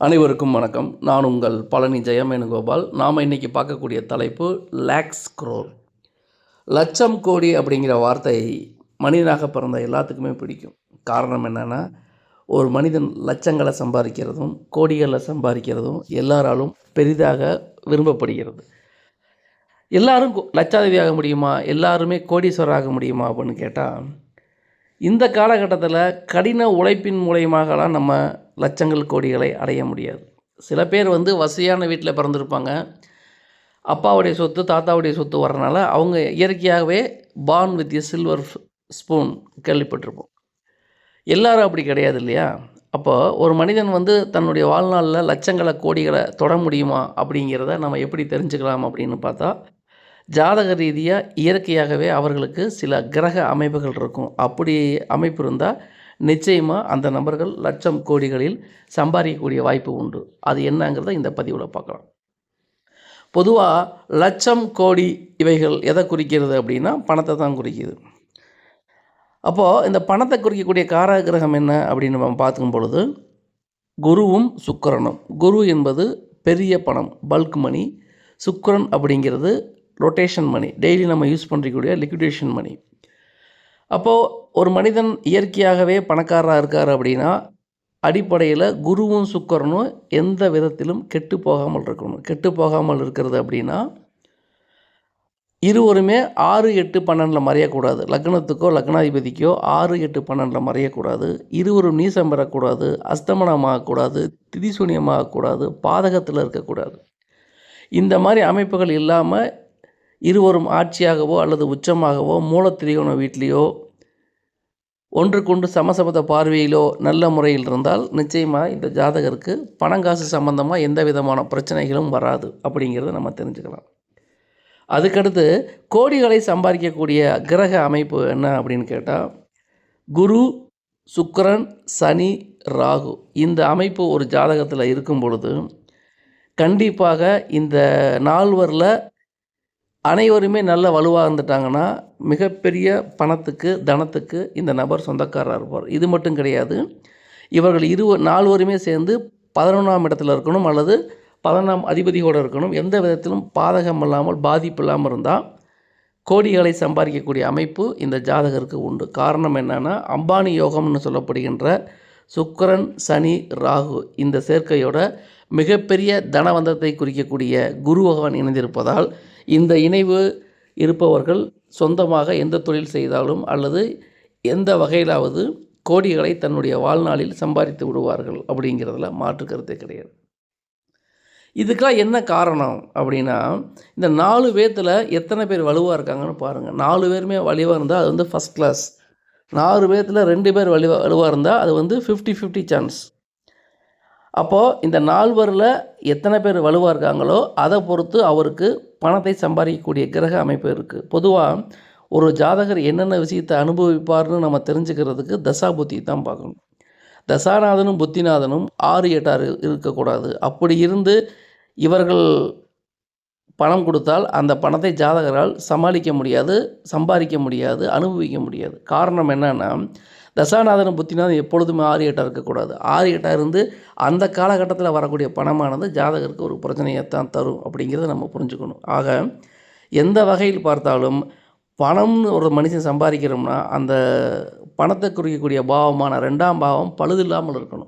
அனைவருக்கும் வணக்கம். நான் உங்கள் பழனி ஜெயமேனுகோபால். நாம் இன்றைக்கி பார்க்கக்கூடிய தலைப்பு லேக்ஸ் க்ரோர் லட்சம் கோடி அப்படிங்கிற வார்த்தை மனிதனாக பிறந்த எல்லாத்துக்குமே பிடிக்கும். காரணம் என்னென்னா ஒரு மனிதன் லட்சங்களை சம்பாதிக்கிறதும் கோடிகளை சம்பாதிக்கிறதும் எல்லாராலும் பெரிதாக விரும்பப்படுகிறது. எல்லாரும் கோ- லட்சாதிபதி ஆக முடியுமா? எல்லாருமே கோடீஸ்வரர் ஆக முடியுமா அப்படின்னு கேட்டால் இந்த காலகட்டத்தில் கடின உழைப்பின் மூலயமாகலாம் நம்ம லட்சங்கள் கோடிகளை அடைய முடியாது. சில பேர் வந்து வசதியான வீட்டில் பிறந்திருப்பாங்க. அப்பாவுடைய சொத்து தாத்தாவுடைய சொத்து வர்றனால அவங்க இயற்கையாகவே born with a silver spoon கேள்விப்பட்டிருப்போம். எல்லாரும் அப்படி கிடையாது இல்லையா? அப்போ ஒரு மனிதன் வந்து தன்னுடைய வாழ்நாளில் லட்சங்களை கோடிகளை தொட முடியுமா அப்படிங்கிறத நம்ம எப்படி தெரிஞ்சுக்கலாம் அப்படின்னு பார்த்தா ஜாதக ரீதியாக இயற்கையாகவே அவர்களுக்கு சில கிரக அமைப்புகள் இருக்கும். அப்படி அமைப்பு இருந்தால் நிச்சயமாக அந்த நபர்கள் லட்சம் கோடிகளில் சம்பாதிக்கக்கூடிய வாய்ப்பு உண்டு. அது என்னங்கிறத இந்த பதிவில் பார்க்கலாம். பொதுவாக லட்சம் கோடி இவைகள் எதை குறிக்கிறது அப்படின்னா பணத்தை தான் குறிக்கிது. அப்போது இந்த பணத்தை குறிக்கக்கூடிய காரக கிரகம் என்ன அப்படின்னு நம்ம பார்க்கும் பொழுது குருவும் சுக்கரனும். குரு என்பது பெரிய பணம் பல்க் மணி சுக்கரன் அப்படிங்கிறது ரொட்டேஷன் மணி டெய்லி நம்ம யூஸ் பண்ணிக்கூடிய லிக்விடேஷன் மணி அப்போது ஒரு மனிதன் இயற்கையாகவே பணக்காரராக இருக்கார் அப்படின்னா அடிப்படையில் குருவும் சுக்கரனும் எந்த விதத்திலும் கெட்டு போகாமல் இருக்கணும். கெட்டு போகாமல் இருக்கிறது அப்படின்னா இருவருமே ஆறு எட்டு பன்னெண்டில் மறையக்கூடாது. லக்னத்துக்கோ லக்னாதிபதிக்கோ ஆறு எட்டு பன்னெண்டில் மறையக்கூடாது. இருவரும் நீசம் பெறக்கூடாது. அஸ்தமனமாகக்கூடாது. திதிசூன்யமாகக்கூடாது பாதகத்தில் இருக்கக்கூடாது. இந்த மாதிரி அமைப்புகள் இல்லாமல் இருவரும் ஆட்சியாகவோ அல்லது உச்சமாகவோ மூலத்திரியோன வீட்லேயோ ஒன்றுக்கொண்டு சமசமத பார்வையிலோ நல்ல முறையில் இருந்தால் நிச்சயமாக இந்த ஜாதகருக்கு பணங்காசு சம்பந்தமாக எந்த விதமான பிரச்சனைகளும் வராது அப்படிங்கிறத நம்ம தெரிஞ்சுக்கலாம். அதுக்கடுத்து கோடிகளை சம்பாதிக்கக்கூடிய கிரக அமைப்பு என்ன அப்படின்னு கேட்டால் குரு சுக்கரன் சனி ராகு இந்த அமைப்பு ஒரு ஜாதகத்தில் இருக்கும் பொழுது கண்டிப்பாக இந்த நால்வரில் அனைவருமே நல்ல வலுவாக இருந்துட்டாங்கன்னா மிகப்பெரிய பணத்துக்கு தனத்துக்கு இந்த நபர் சொந்தக்காரராக இருப்பார். இது மட்டும் கிடையாது. இவர்கள் இரு நால்வருமே சேர்ந்து பதினொன்றாம் இடத்துல இருக்கணும் அல்லது பதினொன்றாம் அதிபதியோடு இருக்கணும். எந்த விதத்திலும் பாதகம் இல்லாமல் பாதிப்பு இல்லாமல் இருந்தால் கோடிகளை சம்பாதிக்கக்கூடிய அமைப்பு இந்த ஜாதகருக்கு உண்டு. காரணம் என்னன்னா அம்பானி யோகம்னு சொல்லப்படுகின்ற சுக்கரன் சனி ராகு இந்த சேர்க்கையோட மிகப்பெரிய தனவந்தத்தை குறிக்கக்கூடிய குரு பகவான் இணைந்திருப்பதால் இந்த இணைவு இருப்பவர்கள் சொந்தமாக எந்த தொழில் செய்தாலும் அல்லது எந்த வகையிலாவது கோடிகளை தன்னுடைய வாழ்நாளில் சம்பாதித்து விடுவார்கள் அப்படிங்கிறதுல மாற்று கருத்தே கிடையாது. இதுக்கெல்லாம் என்ன காரணம் அப்படின்னா இந்த நாலு பேர்த்தில் எத்தனை பேர் வலுவாக இருக்காங்கன்னு பாருங்கள் நாலு பேருமே வலுவாக இருந்தால் அது வந்து ஃபஸ்ட் கிளாஸ் நாலு பேர்த்தில் ரெண்டு பேர் வலுவாக வலுவாக இருந்தால் அது வந்து ஃபிஃப்டி ஃபிஃப்டி சான்ஸ் அப்போது இந்த நால்வரில் எத்தனை பேர் வலுவாக இருக்காங்களோ அதை பொறுத்து அவருக்கு பணத்தை சம்பாதிக்கக்கூடிய கிரக அமைப்பு இருக்குது. பொதுவாக ஒரு ஜாதகர் என்னென்ன விஷயத்தை அனுபவிப்பார்னு நம்ம தெரிஞ்சுக்கிறதுக்கு தசா புத்தி தான் பார்க்கணும். தசாநாதனும் புத்திநாதனும் ஆறு எட்டாறு இருக்கக்கூடாது. அப்படி இருந்து இவர்கள் பணம் கொடுத்தால் அந்த பணத்தை ஜாதகரால் சமாளிக்க முடியாது சம்பாதிக்க முடியாது அனுபவிக்க முடியாது. காரணம் என்னென்னா தசாநாதன் புத்திநாதன் எப்பொழுதுமே ஆறு எட்டாக இருக்கக்கூடாது. ஆறு எட்டாக இருந்து அந்த காலகட்டத்தில் வரக்கூடிய பணமானது ஜாதகருக்கு ஒரு பிரச்சனையைத்தான் தரும் அப்படிங்கிறத நம்ம புரிஞ்சுக்கணும். ஆக எந்த வகையில் பார்த்தாலும் பணம்னு ஒரு மனுஷன் சம்பாதிக்கிறோம்னா அந்த பணத்தை குறிக்கக்கூடிய பாவமான ரெண்டாம் பாவம் பழுது இல்லாமல் இருக்கணும்.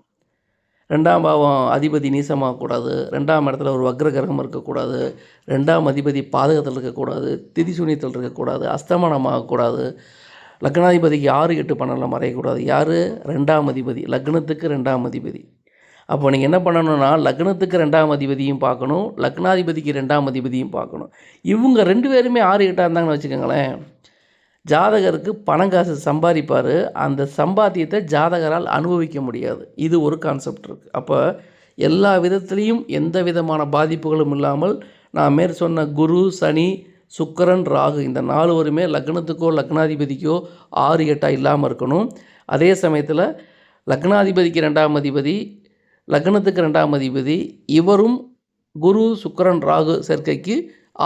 ரெண்டாம் பாவம் அதிபதி நீசமாகக்கூடாது. ரெண்டாம் இடத்துல ஒரு வக்ர கிரகம் இருக்கக்கூடாது. ரெண்டாம் அதிபதி பாதகத்தில் இருக்கக்கூடாது. திதிசூனியத்தில் இருக்கக்கூடாது. அஸ்தமனமாகக்கூடாது. லக்னாதிபதிக்கு ஆறு எட்டு பன்னெண்டில் மறையக்கூடாது. யார்? ரெண்டாம் அதிபதி. லக்னத்துக்கு ரெண்டாம் அதிபதி. அப்போ நீங்கள் என்ன பண்ணணும்னா லக்னத்துக்கு ரெண்டாம் அதிபதியும் பார்க்கணும். லக்னாதிபதிக்கு ரெண்டாம் அதிபதியும் பார்க்கணும். இவங்க ரெண்டு பேருமே ஆறு எட்டாக இருந்தாங்கன்னு வச்சுக்கோங்களேன். ஜாதகருக்கு பணம் காசு சம்பாதிப்பார். அந்த சம்பாத்தியத்தை ஜாதகரால் அனுபவிக்க முடியாது. இது ஒரு கான்செப்ட் இருக்குது அப்போ எல்லா விதத்துலேயும் எந்த விதமான பாதிப்புகளும் இல்லாமல் நான் மேற் சொன்ன குரு சனி சுக்கரன் ராகு இந்த நாலுவருமே லக்னத்துக்கோ லக்னாதிபதிக்கோ ஆறு எட்டாக இல்லாமல் இருக்கணும். அதே சமயத்தில் லக்னாதிபதிக்கு ரெண்டாம் அதிபதி லக்னத்துக்கு ரெண்டாம் அதிபதி இவரும் குரு சுக்கரன் ராகு சேர்க்கைக்கு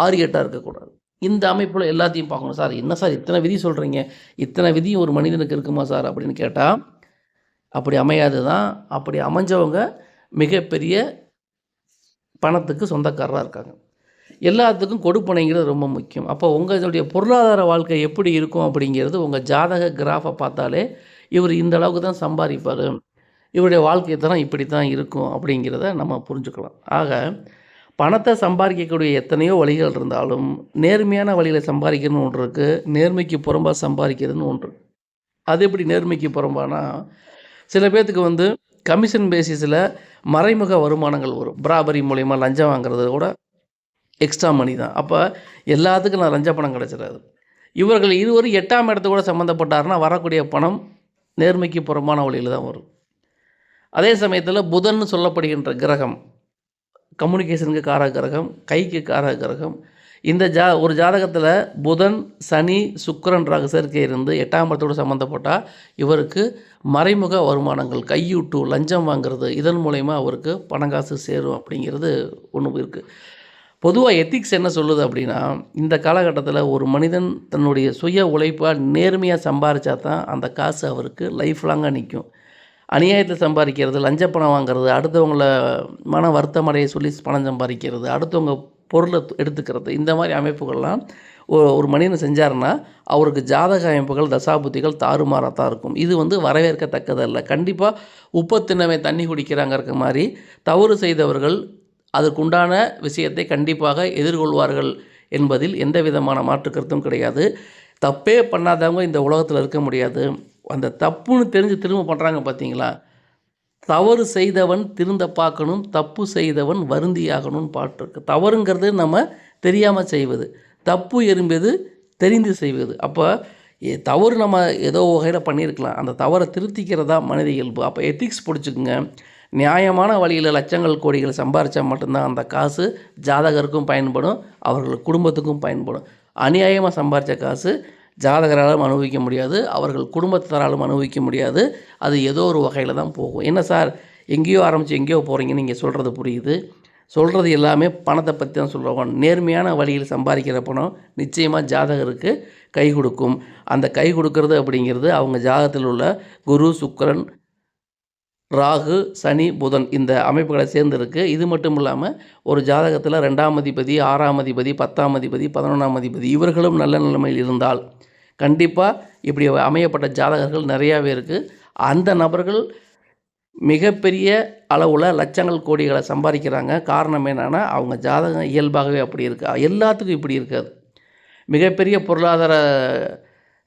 ஆறு எட்டாக இருக்கக்கூடாது. இந்த அமைப்பில் எல்லாத்தையும் பார்க்கணும். சார் என்ன சார் இத்தனை விதி சொல்கிறீங்க இத்தனை விதியும் ஒரு மனிதனுக்கு இருக்குமா சார் அப்படின்னு கேட்டால் அப்படி அமையாது தான் அப்படி அமைஞ்சவங்க மிகப்பெரிய பணத்துக்கு சொந்தக்காரராக இருக்காங்க. எல்லாத்துக்கும் கொடுப்பனைங்கிறது ரொம்ப முக்கியம். அப்போ உங்களுடைய பொருளாதார வாழ்க்கை எப்படி இருக்கும் அப்படிங்கிறது உங்கள் ஜாதக கிராஃபை பார்த்தாலே இவர் இந்த அளவுக்கு தான் சம்பாதிப்பார். இவருடைய வாழ்க்கை தரம் இப்படி தான் இருக்கும் அப்படிங்கிறத நம்ம புரிஞ்சுக்கலாம். ஆக பணத்தை சம்பாதிக்கக்கூடிய எத்தனையோ வழிகள் இருந்தாலும் நேர்மையான வழியில் சம்பாதிக்கணும்னு ஒன்று இருக்குது நேர்மைக்கு புறம்பாக சம்பாதிக்கிறதுன்னு ஒன்று. அது எப்படி நேர்மைக்கு புறம்பானா சில பேர்த்துக்கு வந்து கமிஷன் பேசிஸில் மறைமுக வருமானங்கள் வரும். பிராபரி மூலயமா லஞ்சம் வாங்குறது கூட எக்ஸ்ட்ரா மணி தான். அப்போ எல்லாத்துக்கும் நான் லஞ்ச பணம் கிடச்சிடாது. இவர்கள் இருவரும் எட்டாம் இடத்து கூட சம்மந்தப்பட்டாருன்னா வரக்கூடிய பணம் நேர்மைக்கு புறம்பான வழியில் தான் வரும். அதே சமயத்தில் புதன் சொல்லப்படுகின்ற கிரகம் கம்யூனிகேஷனுக்கு காரக கிரகம் கைக்கு காரக கிரகம். இந்த ஜா ஒரு ஜாதகத்தில் புதன் சனி சுக்கரன் ரக சேர்க்கை இருந்து எட்டாம் இடத்தோடு சம்மந்தப்பட்டால் இவருக்கு மறைமுக வருமானங்கள் கையூட்டு லஞ்சம் வாங்குறது இதன் மூலயமா அவருக்கு பணங்காசு சேரும் அப்படிங்கிறது ஒன்று இருக்குது பொதுவாக எத்திக்ஸ் என்ன சொல்லுது அப்படின்னா இந்த காலகட்டத்தில் ஒரு மனிதன் தன்னுடைய சுய உழைப்பாக நேர்மையாக சம்பாரித்தா தான் அந்த காசு அவருக்கு லைஃப் லாங்காக நிற்கும் அநியாயத்தை சம்பாதிக்கிறது லஞ்ச பணம் வாங்குறது அடுத்தவங்கள மன வருத்தம் அடைய சொல்லி பணம் சம்பாதிக்கிறது அடுத்தவங்க பொருளை எடுத்துக்கிறது இந்த மாதிரி அமைப்புகள்லாம் ஒரு மனிதன் செஞ்சாருன்னா அவருக்கு ஜாதக அமைப்புகள் தசாபுத்திகள் தாறுமாறாக தான் இருக்கும். இது வந்து வரவேற்கத்தக்கதல்ல. கண்டிப்பாக உப்பத்தினமே தண்ணி குடிக்கிறாங்க இருக்க மாதிரி தவறு செய்தவர்கள் அதற்குண்டான விஷயத்தை கண்டிப்பாக எதிர்கொள்வார்கள் என்பதில் எந்த விதமான மாற்று கருத்தும் கிடையாது. தப்பே பண்ணாதவங்க இந்த உலகத்தில் இருக்க முடியாது. அந்த தப்புன்னு தெரிஞ்சு திரும்ப பண்ணுறாங்க பார்த்தீங்களா தவறு செய்தவன் திருந்த பார்க்கணும் தப்பு செய்தவன் வருந்தியாகணும்னு பாட்டுருக்கு தவறுங்கிறது நம்ம தெரியாமல் செய்வது தப்பு எறும்பது தெரிந்து செய்வது. அப்போ எ- தவறு நம்ம ஏதோ வகையில் பண்ணியிருக்கலாம். அந்த தவறை திருத்திக்கிறதா மனித இயல்பு. அப்போ எத்திக்ஸ் பிடிச்சிக்குங்க. நியாயமான வழியில் லட்சங்கள் கோடிகள் சம்பாரித்தா மட்டும்தான் அந்த காசு ஜாதகருக்கும் பயன்படும் அவர்கள் குடும்பத்துக்கும் பயன்படும். அநியாயமாக சம்பாரித்த காசு ஜாதகராலும் அனுபவிக்க முடியாது அவர்கள் குடும்பத்தினராலும் அனுபவிக்க முடியாது அது ஏதோ ஒரு வகையில் தான் போகும். என்ன சார் எங்கேயோ ஆரம்பித்து எங்கேயோ போகிறீங்கன்னு நீங்கள் சொல்கிறது புரியுது. சொல்கிறது எல்லாமே பணத்தை பற்றி தான் சொல்கிறோம் நேர்மையான வழியில் சம்பாதிக்கிற பணம் நிச்சயமாக ஜாதகருக்கு கை கொடுக்கும். அந்த கை கொடுக்கறது அப்படிங்கிறது அவங்க ஜாதகத்தில் உள்ள குரு சுக்கரன் ராகு சனி புதன் இந்த அமைப்புகளை சேர்ந்துருக்கு. இது மட்டும் இல்லாமல் ஒரு ஜாதகத்தில் ரெண்டாம் அதிபதி ஆறாம் அதிபதி பத்தாம் அதிபதி பதினொன்றாம் அதிபதி இவர்களும் நல்ல நிலைமையில் இருந்தால் கண்டிப்பாக இப்படி அமையப்பட்ட ஜாதகர்கள் நிறையாவே இருக்குது அந்த நபர்கள் மிகப்பெரிய அளவில் லட்சங்கள் கோடிகளை சம்பாதிக்கிறாங்க. காரணம் என்னென்னா அவங்க ஜாதகம் இயல்பாகவே அப்படி இருக்கா. எல்லாத்துக்கும் இப்படி இருக்காது மிகப்பெரிய பொருளாதார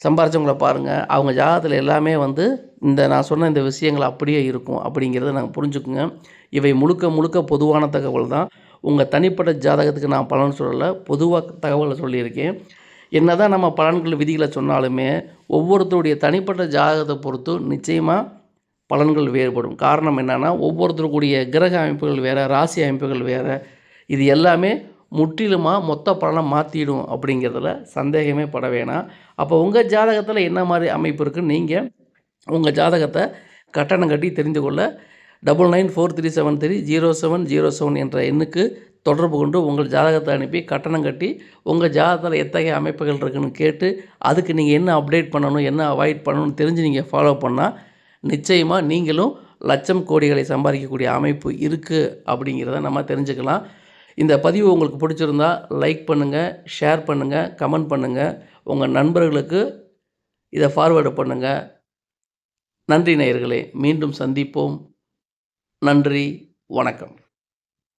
சம்பாரிச்சவங்கள பாருங்கள் அவங்க ஜாதகத்தில் எல்லாமே வந்து இந்த நான் சொன்ன இந்த விஷயங்கள் அப்படியே இருக்கும் அப்படிங்கிறத நாங்கள் புரிஞ்சுக்குங்க. இவை முழுக்க முழுக்க பொதுவான தகவல் தான். உங்கள் தனிப்பட்ட ஜாதகத்துக்கு நான் பலன் சொல்லலை. பொதுவாக தகவலை சொல்லியிருக்கேன். என்ன தான் நம்ம பலன்கள் விதிகளை சொன்னாலுமே ஒவ்வொருத்தருடைய தனிப்பட்ட ஜாதகத்தை பொறுத்து நிச்சயமாக பலன்கள் வேறுபடும். காரணம் என்னென்னா ஒவ்வொருத்தருக்குடைய கிரக அமைப்புகள் வேறு ராசி அமைப்புகள் வேறு. இது எல்லாமே முற்றிலுமாக மொத்த பலனை மாற்றிடும் அப்படிங்கிறதுல சந்தேகமே பட வேணாம். அப்போ உங்கள் ஜாதகத்தில் என்ன மாதிரி அமைப்பு இருக்குன்னு நீங்கள் உங்கள் ஜாதகத்தை கட்டணம் கட்டி தெரிந்து கொள்ள double nine four three seven three zero seven zero seven என்ற எண்ணுக்கு தொடர்பு கொண்டு உங்கள் ஜாதகத்தை அனுப்பி கட்டணம் கட்டி உங்கள் ஜாதகத்தில் எத்தகைய அமைப்புகள் இருக்குன்னு கேட்டு அதுக்கு நீங்கள் என்ன அப்டேட் பண்ணணும் என்ன அவாய்ட் பண்ணணும்னு தெரிஞ்சு நீங்கள் ஃபாலோ பண்ணால் நிச்சயமாக நீங்களும் லட்சம் கோடிகளை சம்பாதிக்கக்கூடிய அமைப்பு இருக்குது அப்படிங்கிறத நம்ம தெரிஞ்சுக்கலாம். இந்த பதிவு உங்களுக்கு பிடிச்சிருந்தா லைக் பண்ணுங்கள் ஷேர் பண்ணுங்கள் கமெண்ட் பண்ணுங்கள் உங்கள் நண்பர்களுக்கு இதை ஃபார்வேர்டு பண்ணுங்கள் நன்றி நேயர்களே மீண்டும் சந்திப்போம். நன்றி வணக்கம்.